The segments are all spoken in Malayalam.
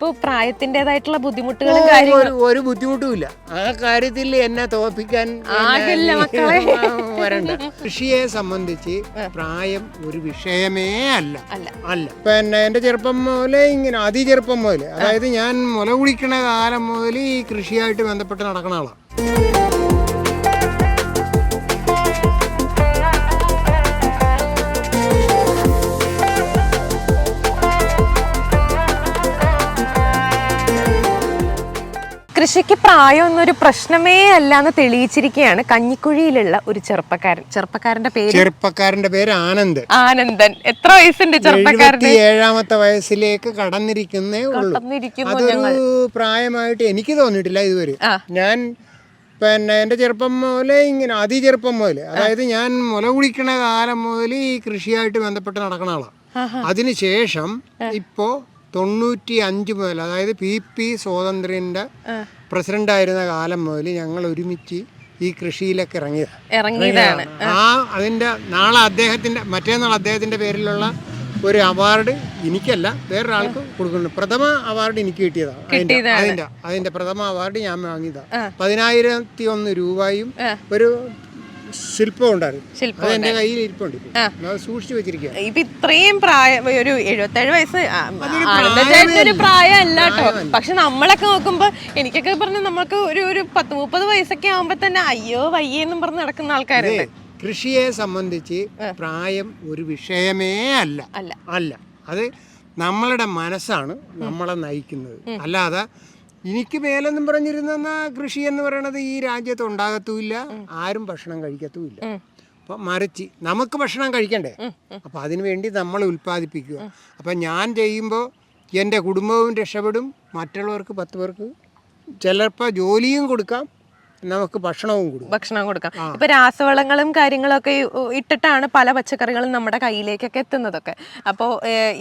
ഇപ്പൊ പ്രായത്തിന്റേതായിട്ടുള്ള ബുദ്ധിമുട്ടുകളും കാര്യങ്ങളും. ഒരു ഒരു ബുദ്ധിമുട്ടുമില്ല. ആ കാര്യത്തിൽ എന്നെ തോപ്പിക്കാൻ ആകില്ല മക്കളെ. വരണ്ട. കൃഷിയെ സംബന്ധിച്ച് പ്രായം ഒരു വിഷയമേ അല്ല. അല്ല. അല്ല. പിന്നെ എന്റെ ചെറുപ്പം മുതലേ ഇങ്ങനെ അതിചെറുപ്പം മുതൽ അതായത് ഞാൻ മുല കുടിക്കണ കാലം മുതൽ ഈ കൃഷിയായിട്ട് ബന്ധപ്പെട്ട് നടക്കണ ആളാണ് കൃഷിക്ക് പ്രായം എന്നൊരു പ്രശ്നമേ അല്ല എന്ന് തെളിയിച്ചിരിക്കുകയാണ് കഞ്ഞിക്കുഴിയിലുള്ള ഒരു ചെറുപ്പക്കാരൻ. ചെറുപ്പക്കാരന്റെ പേര്? ചെറുപ്പക്കാരന്റെ പേര് ആനന്ദ്. ആനന്ദൻ. എത്ര വയസ്സുണ്ട് ചെറുപ്പക്കാരന്? ഏഴാമത്തെ വയസ്സിലേക്ക് കടന്നിരിക്കുന്നേ ഉള്ളൂ. കടന്നിരിക്കുന്നു അതൊരു പ്രായമായിട്ട് എനിക്ക് തോന്നിയിട്ടില്ല ഇതുവരെ. ഞാൻ പിന്നെ എന്റെ ചെറുപ്പം മുതലേ ഇങ്ങനെ അതിചെറുപ്പം മുതൽ അതായത് ഞാൻ മുല കുടിക്കണ കാലം മുതൽ ഈ കൃഷിയായിട്ട് ബന്ധപ്പെട്ട് നടക്കണ ആളാണ് അതിനുശേഷം ഇപ്പോൾ തൊണ്ണൂറ്റി അഞ്ച് മുതൽ അതായത് പി പി സ്വാതന്ത്ര്യന്റെ പ്രസിഡന്റായിരുന്ന കാലം മുതൽ ഞങ്ങൾ ഒരുമിച്ച് ഈ കൃഷിയിലൊക്കെ ഇറങ്ങിയത്. ഇറങ്ങിയതാണ്. ആ അതിന്റെ നാളെ അദ്ദേഹത്തിന്റെ മറ്റേന്നാൾ അദ്ദേഹത്തിന്റെ പേരിലുള്ള ഒരു അവാർഡ് എനിക്കല്ല വേറൊരാൾക്ക് കൊടുക്കുന്നു പ്രഥമ അവാർഡ് എനിക്ക് കിട്ടിയതാണ് അതിന്റെ അതിന്റെ അതിന്റെ പ്രഥമ അവാർഡ് ഞാൻ വാങ്ങിയതാണ് പതിനായിരത്തി ഒന്ന് രൂപയും ഒരു ശില്പം ഉണ്ടായിരുന്നു. ശില്പം അത് എന്റെ കയ്യിൽ ഇരിപ്പുണ്ട്. ഇപ്പോൾ. അത് സൂക്ഷിച്ചു വെച്ചിരിക്കുക ഇപ്പൊ ഇത്രയും പ്രായം ഒരു എഴുപത്തേഴ് വയസ്സ് ഒരു പ്രായമല്ല കേട്ടോ. പക്ഷെ നമ്മളൊക്കെ നോക്കുമ്പോ എനിക്കൊക്കെ പറഞ്ഞ നമ്മൾക്ക് ഒരു ഒരു പത്ത് മുപ്പത് വയസ്സൊക്കെ ആവുമ്പോ തന്നെ അയ്യോ വയ്യെന്നും പറഞ്ഞ് നടക്കുന്ന ആൾക്കാരുണ്ട്. കൃഷിയെ സംബന്ധിച്ച് പ്രായം ഒരു വിഷയമേ അല്ല. അല്ല. അത് നമ്മളുടെ മനസ്സാണ് നമ്മളെ നയിക്കുന്നത്. അല്ലാതെ എനിക്ക് മേലെന്നും പറഞ്ഞിരുന്ന കൃഷി എന്ന് പറയുന്നത് ഈ രാജ്യത്ത് ഉണ്ടാകത്തുമില്ല ആരും ഭക്ഷണം കഴിക്കത്തുമില്ല അപ്പൊ മറിച്ച് നമുക്ക് ഭക്ഷണം കഴിക്കണ്ടേ? അപ്പൊ അതിനു വേണ്ടി നമ്മൾ ഉൽപ്പാദിപ്പിക്കുക. അപ്പൊ ഞാൻ ചെയ്യുമ്പോൾ എന്റെ കുടുംബവും രക്ഷപ്പെടും മറ്റുള്ളവർക്ക് പത്ത് പേർക്ക് ചിലപ്പോൾ ജോലിയും കൊടുക്കാം നമുക്ക് ഭക്ഷണവും കൊടുക്കാം. ഭക്ഷണം കൊടുക്കാം. ഇപ്പൊ രാസവളങ്ങളും കാര്യങ്ങളൊക്കെ ഇട്ടിട്ടാണ് പല പച്ചക്കറികളും നമ്മുടെ കയ്യിലേക്കൊക്കെ എത്തുന്നതൊക്കെ. അപ്പോ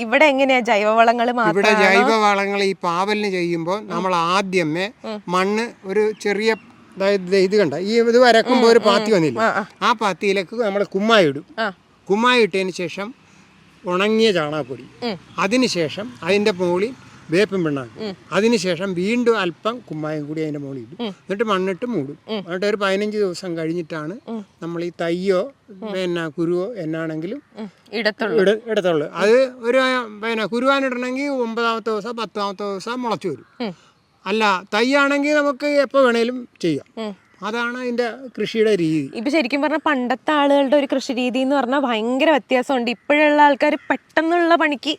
ഇവിടെ എങ്ങനെയാ ജൈവവളങ്ങൾ ഇവിടെ ജൈവവളങ്ങൾ ഈ പാവലിന് ചെയ്യുമ്പോൾ നമ്മൾ ആദ്യമേ മണ്ണ് ഒരു ചെറിയ ഇത് കണ്ട ഈ ഇത് വരക്കുമ്പോൾ ഒരു പാത്തി വന്നില്ല? ആ പാത്തിയിലേക്ക് നമ്മൾ കുമ്മായി ഇടും. കുമ്മായി ഇട്ടതിന് ശേഷം ഉണങ്ങിയ ചാണകപ്പൊടി. അതിനുശേഷം അതിന്റെ മുകളിൽ വേപ്പും പിണ്ണാക്ക്. അതിനുശേഷം വീണ്ടും അല്പം കുമ്മായം കൂടി അതിന്റെ മുകളിൽ ഇടും. എന്നിട്ട് മണ്ണിട്ട് മൂടും. എന്നിട്ട് ഒരു പതിനഞ്ച് ദിവസം കഴിഞ്ഞിട്ടാണ് നമ്മൾ ഈ തയ്യോ പിന്നെ കുരുവോ എന്നാണെങ്കിലും ഇടത്തുള്ളൂ. അത് ഒരു പിന്നെ കുരുവാനിടണമെങ്കിൽ ഒമ്പതാമത്തെ ദിവസം പത്താമത്തെ ദിവസം മുളച്ചു വരും. അല്ല തയ്യാണെങ്കിൽ നമുക്ക് എപ്പോൾ വേണേലും ചെയ്യാം. അതാണ് അതിന്റെ കൃഷിയുടെ രീതി. ഇപ്പൊ ശരിക്കും പറഞ്ഞ പണ്ടത്തെ ആളുകളുടെ ഒരു കൃഷി രീതി എന്ന് പറഞ്ഞാൽ ഭയങ്കര വ്യത്യാസമുണ്ട്. ഇപ്പോഴുള്ള ആൾക്കാർ പെട്ടെന്നുള്ള പണിക്ക്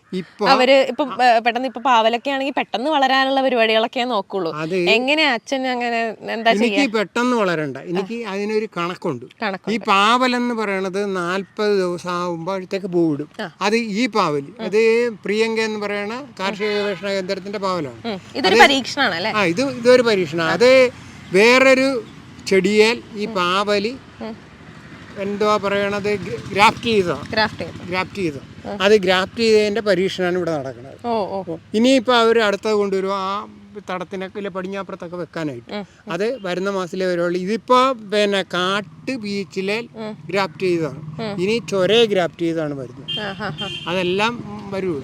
അവർ ഇപ്പൊ പെട്ടെന്ന് ഇപ്പൊ പാവലൊക്കെ ആണെങ്കിൽ പെട്ടെന്ന് വളരാനുള്ള പരിപാടികളൊക്കെ നോക്കുള്ളൂ. എങ്ങനെയാ അച്ഛൻ അങ്ങനെ എന്താ എനിക്ക് പെട്ടെന്ന് വളരണ്ട. എനിക്ക് അതിനൊരു കണക്കുണ്ട്. ഈ പാവൽ എന്ന് പറയണത് നാല്പത് ദിവസം ആകുമ്പോഴത്തേക്ക് പൂവിടും അത് ഈ പാവൽ അത് പ്രിയങ്ക എന്ന് പറയുന്ന കാർഷിക ഗവേഷണ കേന്ദ്രത്തിന്റെ പാവലാണ്. ഇതൊരു പരീക്ഷണമാണ് ഇത് ഇതൊരു പരീക്ഷണം അത് വേറൊരു ചെടിയേൽ ഈ പാവലി എന്തോ പറയണത്? ഗ്രാഫ്റ്റ് ചെയ്തോ? ഗ്രാഫ്റ്റ് ചെയ്തോ. അത് ഗ്രാഫ്റ്റ് ചെയ്തതിന്റെ പരീക്ഷണമാണ് ഇവിടെ നടക്കുന്നത്. ഇനിയിപ്പോൾ അവർ അടുത്തത് കൊണ്ടുവരും. ആ തടത്തിനൊക്കെ ഇല്ല പടിഞ്ഞാപ്പുറത്തൊക്കെ വെക്കാനായിട്ട്. അത് വരുന്ന മാസത്തിലെ വരുള്ളൂ. ഇതിപ്പോ പിന്നെ കാട്ട് ബീച്ചിലെ ഗ്രാഫ്റ്റ് ചെയ്തതാണ്. ഇനി ചൊരേ ഗ്രാഫ്റ്റ് ചെയ്താണ് വരുന്നത്. അതെല്ലാം വരൂല.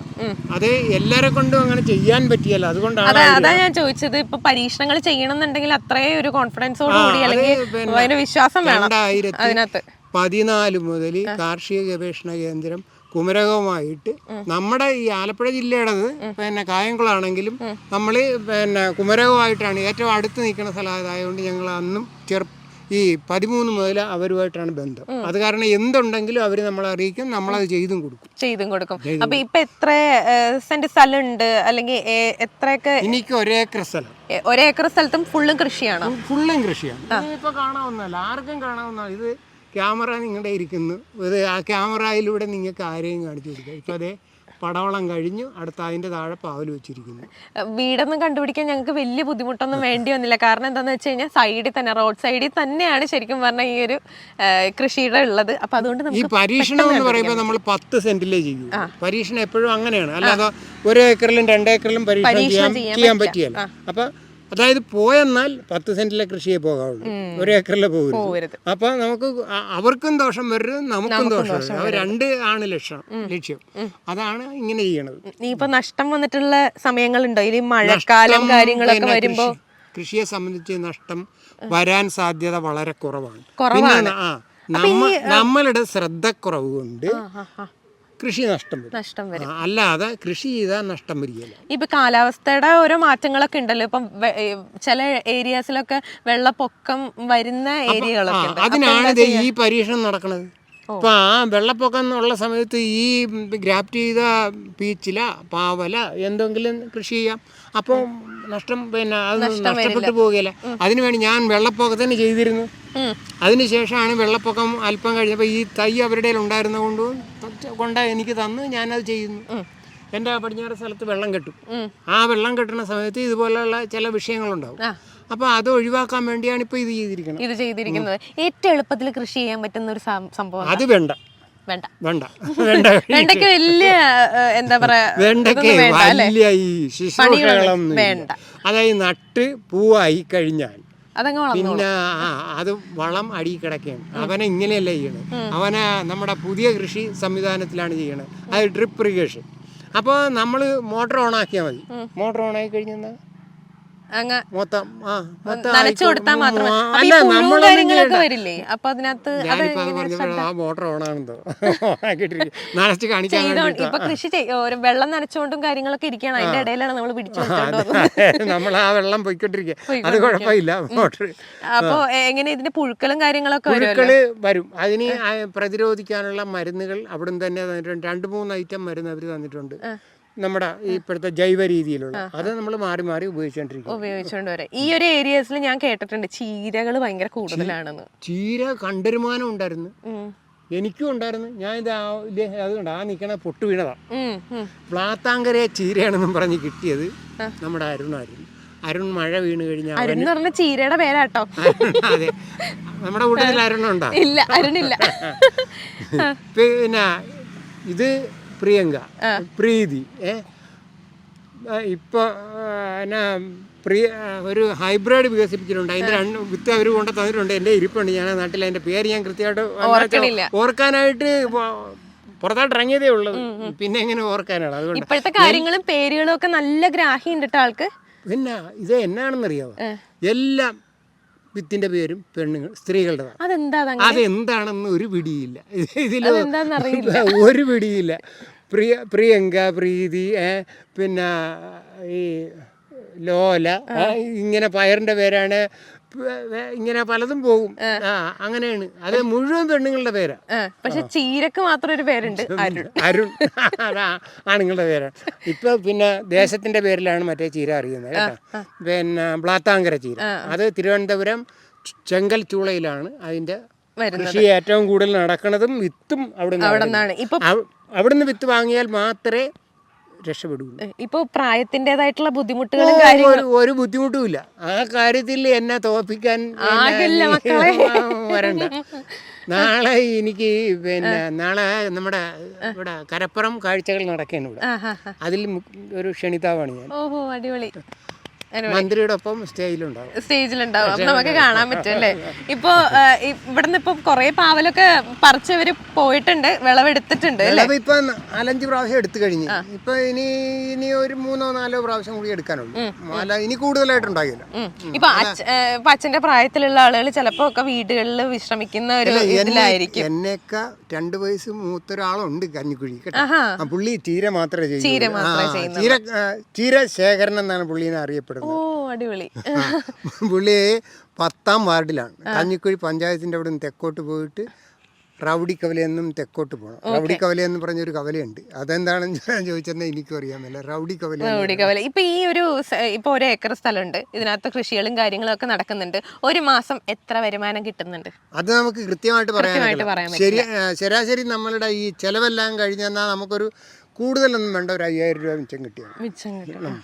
അത് എല്ലാരെ കൊണ്ടും അങ്ങനെ ചെയ്യാൻ പറ്റിയല്ല. അതുകൊണ്ടാണ് അതാ ഞാൻ ചോദിച്ചത്. ഇപ്പൊ പരീക്ഷണങ്ങൾ ചെയ്യണമെന്നുണ്ടെങ്കിൽ അത്രയും ഒരു കോൺഫിഡൻസോട് കൂടി അല്ലെങ്കിൽ വിശ്വാസം വേണം അതിനകത്ത്. പതിനാല് മുതൽ കാർഷിക ഗവേഷണ കേന്ദ്രം കുമരകവുമായിട്ട് നമ്മുടെ ഈ ആലപ്പുഴ ജില്ലയുടേത് പിന്നെ കായംകുളമാണെങ്കിലും നമ്മൾ പിന്നെ കുമരകവുമായിട്ടാണ് ഏറ്റവും അടുത്ത് നിൽക്കുന്ന സ്ഥലം അതായതുകൊണ്ട് ഞങ്ങൾ അന്നും ചെറു ഈ പതിമൂന്ന് മുതൽ അവരുമായിട്ടാണ് ബന്ധം. അത് കാരണം എന്തുണ്ടെങ്കിലും അവർ നമ്മളെ അറിയിക്കും നമ്മളത് ചെയ്തും കൊടുക്കും. ചെയ്തും കൊടുക്കും. അപ്പൊ ഇപ്പൊ എത്ര സെന്റ് സ്ഥലമുണ്ട്? അല്ലെങ്കിൽ എത്രയൊക്കെ എനിക്ക് ഒരേക്കർ സ്ഥലം. ഒരേക്കർ സ്ഥലത്തും ഫുള്ളും കൃഷിയാണ്? ഫുള്ളും കൃഷിയാണ്. ഇപ്പൊ കാണാവുന്നല്ല ആർക്കും കാണാവുന്ന ഇത് ക്യാമറ നിങ്ങളുടെ ഇരിക്കുന്നു. ഇത് ആ ക്യാമറയിലൂടെ നിങ്ങൾക്ക് ആരെയും കാണിച്ചു കൊടുക്കാം. ഇപ്പൊ അതേ പടവളം കഴിഞ്ഞു. അടുത്ത അതിന്റെ താഴെ പാവൽ വെച്ചിരിക്കുന്നു. വീടൊന്നും കണ്ടുപിടിക്കാൻ ഞങ്ങൾക്ക് വലിയ ബുദ്ധിമുട്ടൊന്നും വേണ്ടി വന്നില്ല. കാരണം എന്താന്ന് വെച്ച് കഴിഞ്ഞാൽ സൈഡിൽ തന്നെ റോഡ് സൈഡിൽ തന്നെയാണ് ശരിക്കും പറഞ്ഞ ഈ ഒരു കൃഷിയുടെ ഉള്ളത്. അപ്പൊ അതുകൊണ്ട് ഈ പരീക്ഷണം എന്ന് പറയുമ്പോൾ നമ്മൾ പത്ത് സെന്റിലേ ചെയ്യൂ. പരീക്ഷണം എപ്പോഴും അങ്ങനെയാണ്. അല്ലാതെ ഒരു ഏക്കറിലും രണ്ടേക്കറിലും പരീക്ഷണം ചെയ്യാൻ ചെയ്യാൻ പറ്റിയല്ല. അപ്പൊ അതായത് പോയെന്നാൽ പത്ത് സെന്റിലെ കൃഷിയെ പോകാവുള്ളൂ. ഒരു ഏക്കറിലെ പോകരുത്. അപ്പൊ നമുക്ക് അവർക്കും ദോഷം വരും നമുക്കും ദോഷം രണ്ട് ആണ് ലക്ഷ്യം ലക്ഷ്യം. അതാണ് ഇങ്ങനെ ചെയ്യണത്. നീ ഇപ്പൊ നഷ്ടം വന്നിട്ടുള്ള സമയങ്ങളുണ്ടോ? ഇനി മഴക്കാലം കാര്യങ്ങളൊക്കെ വരുമ്പോ? കൃഷിയെ സംബന്ധിച്ച് നഷ്ടം വരാൻ സാധ്യത വളരെ കുറവാണ്. പിന്നെ ആ നമ്മളുടെ ശ്രദ്ധക്കുറവ് കൊണ്ട്. കൃഷി നഷ്ടം വരും. നഷ്ടം വരും. അല്ലാതെ കൃഷി ചെയ്താൽ നഷ്ടം വരികയില്ല. ഇപ്പൊ കാലാവസ്ഥയുടെ ഓരോ മാറ്റങ്ങളൊക്കെ ഉണ്ടല്ലോ. ഇപ്പം ചില ഏരിയാസിലൊക്കെ വെള്ളപ്പൊക്കം വരുന്ന ഏരിയകളൊക്കെ അതിനാണ് ഈ പരീക്ഷണം നടക്കുന്നത് ഇപ്പൊ ആ വെള്ളപ്പൊക്കം എന്നുള്ള സമയത്ത് ഈ ഗ്രാഫ്റ്റ് ചെയ്ത പീച്ചില പാവല എന്തെങ്കിലും കൃഷി ചെയ്യാം. അപ്പോൾ നഷ്ടം പിന്നെ അത് നഷ്ടപ്പെട്ടു പോവുകയില്ല. അതിനുവേണ്ടി ഞാൻ വെള്ളപ്പൊക്കത്തിന് ചെയ്തിരുന്നു. അതിനുശേഷമാണ് വെള്ളപ്പൊക്കം അല്പം കഴിഞ്ഞപ്പോൾ ഈ തൈ അവരുടെ ഉണ്ടായിരുന്ന കൊണ്ട് കൊണ്ട് എനിക്ക് തന്ന് ഞാനത് ചെയ്യുന്നു എന്റെ പടിഞ്ഞാറ് സ്ഥലത്ത് വെള്ളം കെട്ടും. ആ വെള്ളം കെട്ടുന്ന സമയത്ത് ഇതുപോലെയുള്ള ചില വിഷയങ്ങളുണ്ടാവും. അപ്പൊ അത് ഒഴിവാക്കാൻ വേണ്ടിയാണ് ഇപ്പൊ ഇത് ചെയ്തിരിക്കുന്നത്. ഇത് ചെയ്തിരിക്കുന്നത്. ഏറ്റവും എളുപ്പത്തിൽ കൃഷി ചെയ്യാൻ പറ്റുന്ന ഒരു സംഭവം അത് വേണ്ട. വേണ്ട. വേണ്ട. വേണ്ട. വെണ്ടയ്ക്ക് വലിയ എന്താ പറയാ വേണ്ടക്ക് ഇതൊന്നും വേണ്ട അല്ലേ? വലിയ ഈ ശുശ്രൂഷകളൊന്നും വേണ്ട. അതായത് നട്ട് പൂവായി കഴിഞ്ഞാൽ അതങ്ങ് പിന്നെ ആ അത് വളം അടി കിടക്കുകയാണ്. അവനെ ഇങ്ങനെയല്ല ചെയ്യണത് അവനെ നമ്മുടെ പുതിയ കൃഷി സംവിധാനത്തിലാണ് ചെയ്യണത് അത് ഡ്രിപ്പ് ഇറിഗേഷൻ. അപ്പോൾ നമ്മൾ മോട്ടർ ഓൺ ആക്കിയാൽ മതി മോട്ടർ ഓൺ ആക്കി കഴിഞ്ഞാൽ അങ്ങ് മൊത്തം നനച്ചു കൊടുത്താൽ അപ്പൊ കാര്യങ്ങളൊക്കെ വരില്ലേ? അതിനകത്ത്. ഇപ്പൊ കൃഷി ഒരു വെള്ളം നനച്ചുകൊണ്ടും കാര്യങ്ങളൊക്കെ ഇരിക്കുകയാണ് അതിന്റെ ഇടയിലാണ് നമ്മൾ പിടിച്ചു നമ്മൾ ആ വെള്ളം പോയിക്കൊണ്ടിരിക്കുക അത് കുഴപ്പമില്ല. മോട്ടർ അപ്പൊ എങ്ങനെ ഇതിന്റെ പുഴുക്കളും കാര്യങ്ങളൊക്കെ പുഴുക്കൾ വരും. അതിന് പ്രതിരോധിക്കാനുള്ള മരുന്നുകൾ അവിടെ തന്നെ തന്നിട്ടുണ്ട്. രണ്ട് മൂന്ന് ഐറ്റം മരുന്ന് അവർ തന്നിട്ടുണ്ട്. നമ്മുടെ ഇപ്പോഴത്തെ ജൈവ രീതിയിലുള്ള. അത് നമ്മൾ മാറി മാറി ഉപയോഗിച്ചുകൊണ്ടിരിക്കും ഉപയോഗിച്ചുകൊണ്ട് വരെ. ഈ ഒരു ഏരിയസിൽ ഞാൻ കേട്ടിട്ടുണ്ട് ചീരകൾ ഭയങ്കര കൂടുതലാണെന്ന്. ചീര കണ്ടരുമാനം ഉണ്ടായിരുന്നു. എനിക്കും ഉണ്ടായിരുന്നു. ഞാൻ ഇത് അതുകൊണ്ട് ആ നിൽക്കണ പൊട്ടു വീണതാ. പ്ലാത്താങ്കര ചീരയാണെന്നും പറഞ്ഞ് കിട്ടിയത് നമ്മുടെ അരുണായിരുന്നു അരുൺ മഴ വീണ് കഴിഞ്ഞാൽ അരുൺ എന്ന് പറഞ്ഞ ചീരയുടെ പേരാട്ടോ. അതെ. നമ്മുടെ കൂട്ടത്തിൽ അരുണുണ്ടോ. ഇല്ല അരുണില്ല. പിന്നെ ഇത് പ്രിയങ്ക പ്രീതി ഏ? ഇപ്പോൾ ഇപ്പൊ എന്നാ പ്രിയ ഒരു ഹൈബ്രിഡ് വികസിപ്പിച്ചിട്ടുണ്ട്. അതിന്റെ രണ്ട് വിത്ത് അവർ കൊണ്ട് തന്നിട്ടുണ്ട്. എന്റെ ഇരിപ്പുണ്ട് ഞാൻ നാട്ടിൽ അതിന്റെ പേര് ഞാൻ കൃത്യമായിട്ട്. ഓർക്കാനായിട്ട് പുറത്തോട്ട് ഇറങ്ങിയതേ ഉള്ളത് പിന്നെ എങ്ങനെ ഓർക്കാനാണ്? അതുകൊണ്ട് ഇപ്പോഴത്തെ കാര്യങ്ങളും പേരുകളും ഒക്കെ നല്ല ഗ്രാഹ്യം ഉണ്ട് ആൾക്ക്. പിന്നെ ഇത് എന്നാണെന്നറിയാമോ എല്ലാം വിത്തിന്റെ പേരും പെണ്ണുങ്ങൾ അതങ്ങനെ? അതെന്താണെന്ന് ഒരു പിടിയില്ല. ഇതിൽ. ഒരു പിടിയില്ല. പ്രിയ പ്രിയങ്ക പ്രീതി പിന്നെ ഈ ലോല ഇങ്ങനെ പയറിന്റെ പേരാണ് ഇങ്ങനെ പലതും പോകും ആ. അങ്ങനെയാണ്. അത് മുഴുവൻ പെണ്ണുങ്ങളുടെ പേരാ. പക്ഷെ ചീരക്ക് മാത്രം ഒരു പേരുണ്ട് അരുൺ. അരുൺ. അതാ ആണുങ്ങളുടെ പേരാണ് ഇപ്പൊ പിന്നെ ദേശത്തിന്റെ പേരിലാണ് മറ്റേ ചീര അറിയുന്നത് കേട്ടോ. പിന്നെ ബ്ലാത്താങ്കര ചീര. അത് തിരുവനന്തപുരം ചെങ്കൽ ചൂളയിലാണ് അതിന്റെ കൃഷി ഏറ്റവും കൂടുതൽ നടക്കുന്നതും വിത്തും അവിടെ നിന്നാണ് ഇപ്പൊ അവിടുന്ന് വിത്ത് വാങ്ങിയാൽ മാത്രമേ രക്ഷപ്പെടുകയുള്ളൂ. ഇപ്പൊ പ്രായത്തിന്റെതായിട്ടുള്ള ബുദ്ധിമുട്ടുകളും കാര്യങ്ങളും. ഒരു ബുദ്ധിമുട്ടും ബുദ്ധിമുട്ടുമില്ല. ആ കാര്യത്തിൽ എന്നെ തോപ്പിക്കാൻ. വരണ്ട. നാളെ എനിക്ക് പിന്നെ നാളെ നമ്മുടെ ഇവിടെ കരപ്പുറം കാഴ്ചകൾ ആ. അതിൽ ഒരു ക്ഷണിതാവാണ് ഞാൻ. ഓഹോ അടിപൊളി. മന്ത്രിയുടെ ഒപ്പം സ്റ്റേജിലുണ്ടാവും. സ്റ്റേജിലുണ്ടാവും. അപ്പൊ നമുക്ക് കാണാൻ പറ്റും അല്ലേ? ഇപ്പൊ ഇവിടുന്ന് ഇപ്പൊ കൊറേ പാവലൊക്കെ പറിച്ചവര് പോയിട്ടുണ്ട് വിളവെടുത്തിട്ടുണ്ട് വിളവ് ഇപ്പൊ നാലഞ്ച് പ്രാവശ്യം എടുത്തു കഴിഞ്ഞു. ഇപ്പൊ ഇനി ഇനി ഒരു മൂന്നോ നാലോ പ്രാവശ്യം കൂടി എടുക്കാനുള്ളൂ. അല്ല ഇനി കൂടുതലായിട്ടുണ്ടാകില്ല ഉം. ഇപ്പൊ ഇപ്പൊ അച്ഛന്റെ പ്രായത്തിലുള്ള ആളുകൾ ചിലപ്പോ ഒക്കെ വീടുകളിൽ വിശ്രമിക്കുന്ന ഒരു ഇതിലായിരിക്കും. എന്നേക്ക രണ്ട് വയസ്സ് മൂത്തൊരാളുണ്ട് കഞ്ഞിക്കുഴി കേട്ടോ. പുള്ളി ചീര മാത്രമേ ചെയ്യൂ ചീര ചീര ശേഖരൻ എന്നാണ് പുള്ളിനെ അറിയപ്പെടുന്നത്. ഓ അടിപൊളി. പുള്ളി പത്താം വാർഡിലാണ്. കഞ്ഞിക്കുഴി പഞ്ചായത്തിന്റെ അവിടെ നിന്ന് തെക്കോട്ട് പോയിട്ട് റൗഡി കവലയെന്നും തെക്കോട്ട് പോകണം റൗഡി കവല എന്ന് പറഞ്ഞൊരു കവലയുണ്ട്. അതെന്താണെന്ന് ഞാൻ ചോദിച്ചെന്നാൽ എനിക്കും അറിയാമല്ല റൗഡി കവല റൗഡി കവല. ഇപ്പൊ ഈ ഒരു ഇപ്പൊ ഒരു ഏക്കർ സ്ഥലമുണ്ട്. ഇതിനകത്ത് കൃഷികളും കാര്യങ്ങളും ഒക്കെ നടക്കുന്നുണ്ട്. ഒരു മാസം എത്ര വരുമാനം കിട്ടുന്നുണ്ട്? അത് നമുക്ക് കൃത്യമായിട്ട് പറയാൻ ശരി ശരാശരി നമ്മളുടെ ഈ ചെലവെല്ലാം കഴിഞ്ഞാൽ നമുക്കൊരു കൂടുതലൊന്നും വേണ്ട. ഒരു അയ്യായിരം രൂപ മിച്ചം കിട്ടിയാണ് മിച്ചം കിട്ടും.